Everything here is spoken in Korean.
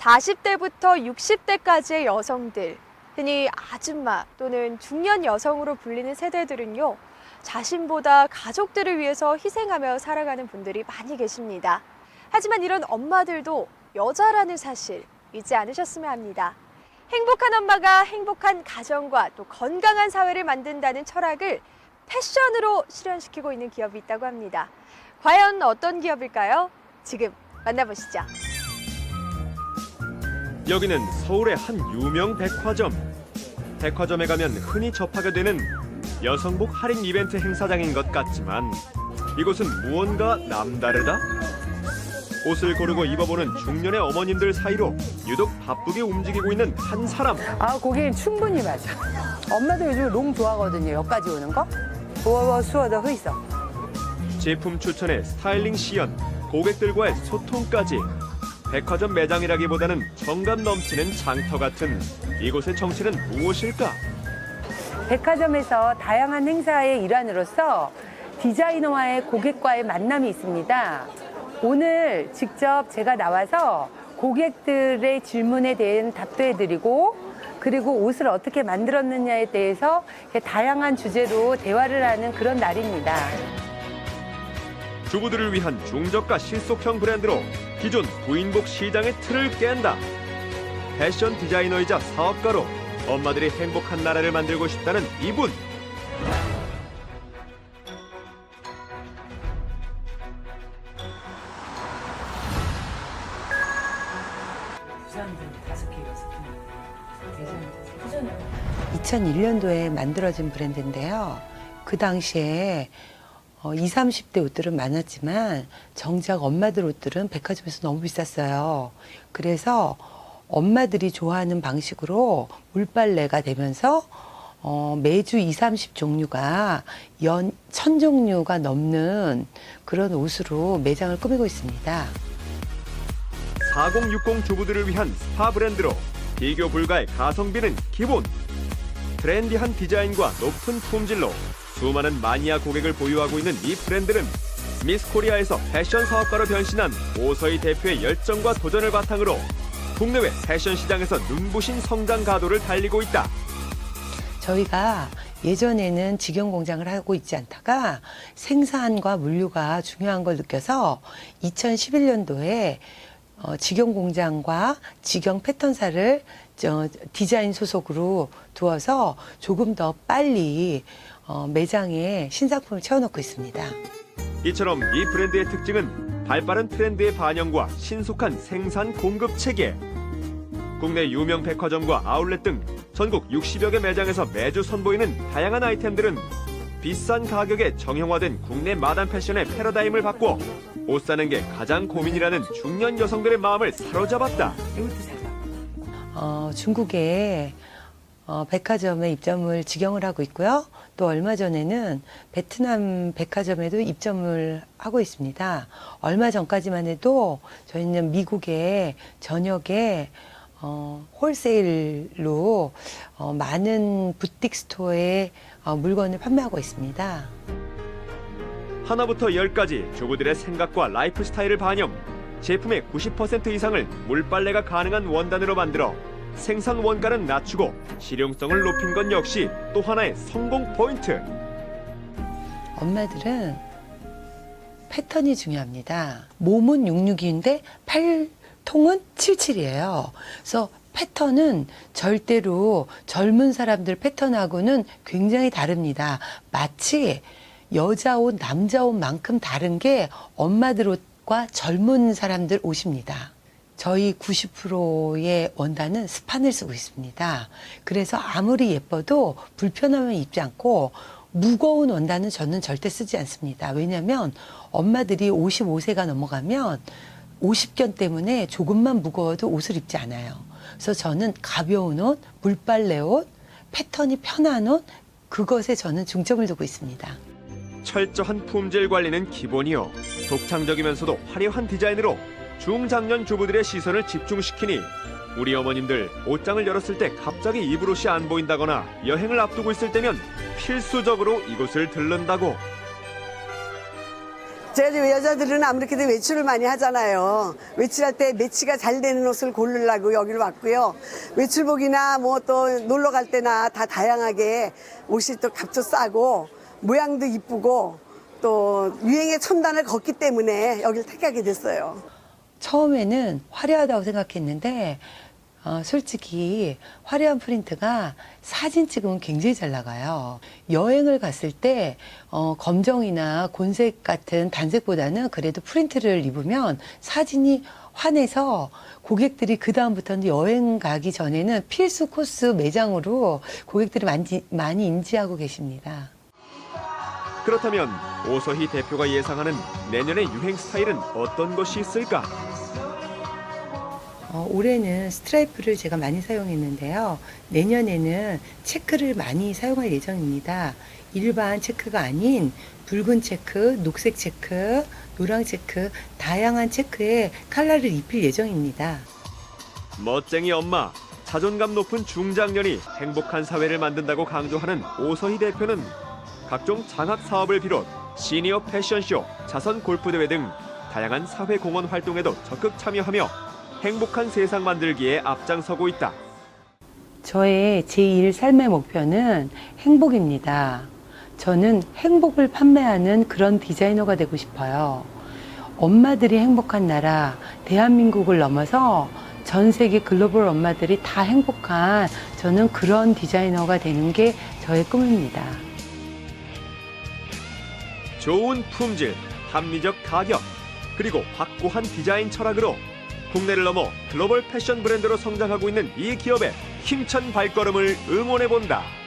40대부터 60대까지의 여성들, 흔히 아줌마 또는 중년 여성으로 불리는 세대들은요, 자신보다 가족들을 위해서 희생하며 살아가는 분들이 많이 계십니다. 하지만 이런 엄마들도 여자라는 사실 잊지 않으셨으면 합니다. 행복한 엄마가 행복한 가정과 또 건강한 사회를 만든다는 철학을 패션으로 실현시키고 있는 기업이 있다고 합니다. 과연 어떤 기업일까요? 지금 만나보시죠. 여기는 서울의 한 유명 백화점. 백화점에 가면 흔히 접하게 되는 여성복 할인 이벤트 행사장인 것 같지만 이곳은 무언가 남다르다? 옷을 고르고 입어보는 중년의 어머님들 사이로 유독 바쁘게 움직이고 있는 한 사람. 아, 거긴 충분히 맞아. 엄마도 요즘 롱 좋아하거든요. 여기까지 오는 거. 우와, 수어다 흐있어. 제품 추천에 스타일링 시연, 고객들과의 소통까지 백화점 매장이라기보다는 정감 넘치는 장터 같은 이곳의 정체는 무엇일까? 백화점에서 다양한 행사의 일환으로서 디자이너와의 고객과의 만남이 있습니다. 오늘 직접 제가 나와서 고객들의 질문에 대한 답변해드리고 그리고 옷을 어떻게 만들었느냐에 대해서 다양한 주제로 대화를 하는 그런 날입니다. 주부들을 위한 중저가 실속형 브랜드로 기존 부인복 시장의 틀을 깬다. 패션 디자이너이자 사업가로 엄마들이 행복한 나라를 만들고 싶다는 이분. 개. 2001년도에 만들어진 브랜드인데요. 그 당시에 어, 20, 30대 옷들은 많았지만 정작 엄마들 옷들은 백화점에서 너무 비쌌어요. 그래서 엄마들이 좋아하는 방식으로 물빨래가 되면서 어, 매주 2, 30 종류가 연, 천 종류가 넘는 그런 옷으로 매장을 꾸미고 있습니다. 4060 주부들을 위한 스파 브랜드로 비교 불가의 가성비는 기본. 트렌디한 디자인과 높은 품질로 수많은 마니아 고객을 보유하고 있는 이 브랜드는 미스 코리아에서 패션 사업가로 변신한 오서희 대표의 열정과 도전을 바탕으로 국내외 패션 시장에서 눈부신 성장 가도를 달리고 있다. 저희가 예전에는 직영 공장을 하고 있지 않다가 생산과 물류가 중요한 걸 느껴서 2011년도에 어, 직영 공장과 직영 패턴사를 저, 디자인 소속으로 두어서 조금 더 빨리 어, 매장에 신상품을 채워놓고 있습니다. 이처럼 이 브랜드의 특징은 발빠른 트렌드의 반영과 신속한 생산 공급 체계. 국내 유명 백화점과 아울렛 등 전국 60여 개 매장에서 매주 선보이는 다양한 아이템들은 비싼 가격에 정형화된 국내 마담 패션의 패러다임을 바꿔 옷 사는 게 가장 고민이라는 중년 여성들의 마음을 사로잡았다. 어, 중국에 어, 백화점에 입점을 직영을 하고 있고요. 또 얼마 전에는 베트남 백화점에도 입점을 하고 있습니다. 얼마 전까지만 해도 저희는 미국에 저녁에 어, 홀세일로 어, 많은 부틱 스토어에 어, 물건을 판매하고 있습니다. 하나부터 열까지 주부들의 생각과 라이프 스타일을 반영. 제품의 90% 이상을 물빨래가 가능한 원단으로 만들어 생산 원가는 낮추고 실용성을 높인 건 역시 또 하나의 성공 포인트. 엄마들은 패턴이 중요합니다. 몸은 66인데 팔통은 77이에요. 그래서 패턴은 절대로 젊은 사람들 패턴하고는 굉장히 다릅니다. 마치 여자 옷, 남자 옷만큼 다른 게 엄마들 옷과 젊은 사람들 옷입니다. 저희 90%의 원단은 스판을 쓰고 있습니다. 그래서 아무리 예뻐도 불편함을 입지 않고 무거운 원단은 저는 절대 쓰지 않습니다. 왜냐하면 엄마들이 55세가 넘어가면 50견 때문에 조금만 무거워도 옷을 입지 않아요. 그래서 저는 가벼운 옷, 물빨래 옷, 패턴이 편한 옷, 그것에 저는 중점을 두고 있습니다. 철저한 품질 관리는 기본이요. 독창적이면서도 화려한 디자인으로 중장년 주부들의 시선을 집중시키니 우리 어머님들 옷장을 열었을 때 갑자기 입을 옷이 안 보인다거나 여행을 앞두고 있을 때면 필수적으로 이곳을 들른다고. 지금 여자들은 아무래도 외출을 많이 하잖아요. 외출할 때 매치가 잘 되는 옷을 고르려고 여기를 왔고요. 외출복이나 뭐 또 놀러 갈 때나 다 다양하게 옷이 또 값도 싸고 모양도 이쁘고 또 유행의 첨단을 걷기 때문에 여기를 택하게 됐어요. 처음에는 화려하다고 생각했는데 어, 솔직히 화려한 프린트가 사진 찍으면 굉장히 잘 나가요. 여행을 갔을 때 어, 검정이나 곤색 같은 단색보다는 그래도 프린트를 입으면 사진이 환해서 고객들이 그 다음부터는 여행 가기 전에는 필수 코스 매장으로 고객들이 많이, 많이 인지하고 계십니다. 그렇다면 오서희 대표가 예상하는 내년의 유행 스타일은 어떤 것이 있을까? 어, 올해는 스트라이프를 제가 많이 사용했는데요. 내년에는 체크를 많이 사용할 예정입니다. 일반 체크가 아닌 붉은 체크, 녹색 체크, 노랑 체크, 다양한 체크에 컬러를 입힐 예정입니다. 멋쟁이 엄마, 자존감 높은 중장년이 행복한 사회를 만든다고 강조하는 오서희 대표는 각종 장학 사업을 비롯 시니어 패션쇼, 자선 골프 대회 등 다양한 사회 공헌 활동에도 적극 참여하며 행복한 세상 만들기에 앞장서고 있다. 저의 제1 삶의 목표는 행복입니다. 저는 행복을 판매하는 그런 디자이너가 되고 싶어요. 엄마들이 행복한 나라, 대한민국을 넘어서 전 세계 글로벌 엄마들이 다 행복한 저는 그런 디자이너가 되는 게 저의 꿈입니다. 좋은 품질, 합리적 가격, 그리고 확고한 디자인 철학으로 국내를 넘어 글로벌 패션 브랜드로 성장하고 있는 이 기업의 힘찬 발걸음을 응원해 본다.